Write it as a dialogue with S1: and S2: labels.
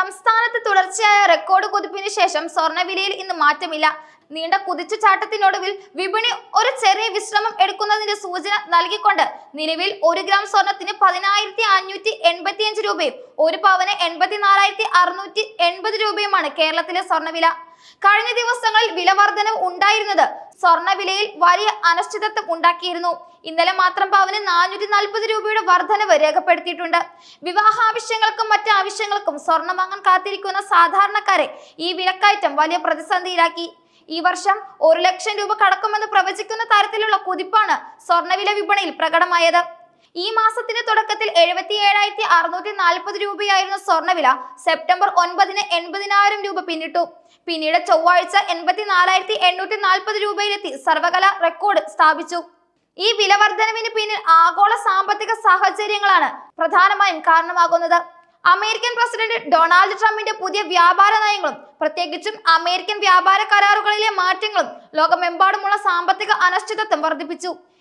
S1: സംസ്ഥാനത്ത് തുടർച്ചയായ റെക്കോർഡ് കുതിപ്പിന് ശേഷം സ്വർണവിലയിൽ ഇന്ന് മാറ്റമില്ല. നീണ്ട കുതിച്ചു ചാട്ടത്തിനൊടുവിൽ വിപണി ഒരു ചെറിയ വിശ്രമം എടുക്കുന്നതിന്റെ സൂചന നൽകിക്കൊണ്ട് നിലവിൽ ഒരു ഗ്രാം സ്വർണത്തിന് പതിനായിരത്തി അഞ്ഞൂറ്റി എൺപത്തിയഞ്ച് രൂപയും ഒരു പവന് എൺപത്തിനാലായിരത്തി അറുന്നൂറ്റി എൺപത് രൂപയുമാണ് കേരളത്തിലെ സ്വർണവില കഴിഞ്ഞ ദിവസങ്ങളിൽ വില വർധനവ് ഉണ്ടായിരുന്നത് സ്വർണവിലയിൽ വലിയ അനിശ്ചിതത്വം ഉണ്ടാക്കിയിരുന്നു. ഇന്നലെ മാത്രം പവന് നാനൂറ്റി നാൽപ്പത് രൂപയുടെ വർധനവ് രേഖപ്പെടുത്തിയിട്ടുണ്ട്. വിവാഹാവശ്യങ്ങൾക്കും മറ്റ് ആവശ്യങ്ങൾക്കും സ്വർണം വാങ്ങാൻ കാത്തിരിക്കുന്ന സാധാരണക്കാരെ ഈ വിലക്കയറ്റം വലിയ പ്രതിസന്ധിയിലാക്കി. ഈ വർഷം ഒരു ലക്ഷം രൂപ കടക്കുമെന്ന് പ്രവചിക്കുന്ന തരത്തിലുള്ള കുതിപ്പാണ് സ്വർണവില വിപണിയിൽ പ്രകടമായത്. ഈ മാസത്തിന്റെ തുടക്കത്തിൽ എഴുപത്തി ഏഴായിരത്തി അറുന്നൂറ്റി നാൽപ്പത് രൂപയായിരുന്ന സ്വർണവില സെപ്റ്റംബർ ഒൻപതിന് എൺപതിനായിരം രൂപ പിന്നിട്ടു. പിന്നീട് ചൊവ്വാഴ്ച എൺപത്തി നാലായിരത്തി എണ്ണൂറ്റി നാൽപ്പത് രൂപയിലെത്തി സർവകല റെക്കോർഡ് സ്ഥാപിച്ചു. ഈ വില വർധനവിന് പിന്നിൽ ആഗോള സാമ്പത്തിക സാഹചര്യങ്ങളാണ് പ്രധാനമായും കാരണമാകുന്നത്. അമേരിക്കൻ പ്രസിഡന്റ് ഡൊണാൾഡ് ട്രംപിന്റെ പുതിയ വ്യാപാര നയങ്ങളും പ്രത്യേകിച്ചും അമേരിക്കൻ വ്യാപാര കരാറുകളിലെ മാറ്റങ്ങളും ലോകമെമ്പാടുമുള്ള സാമ്പത്തിക അനിശ്ചിതത്വം വർദ്ധിപ്പിച്ചു.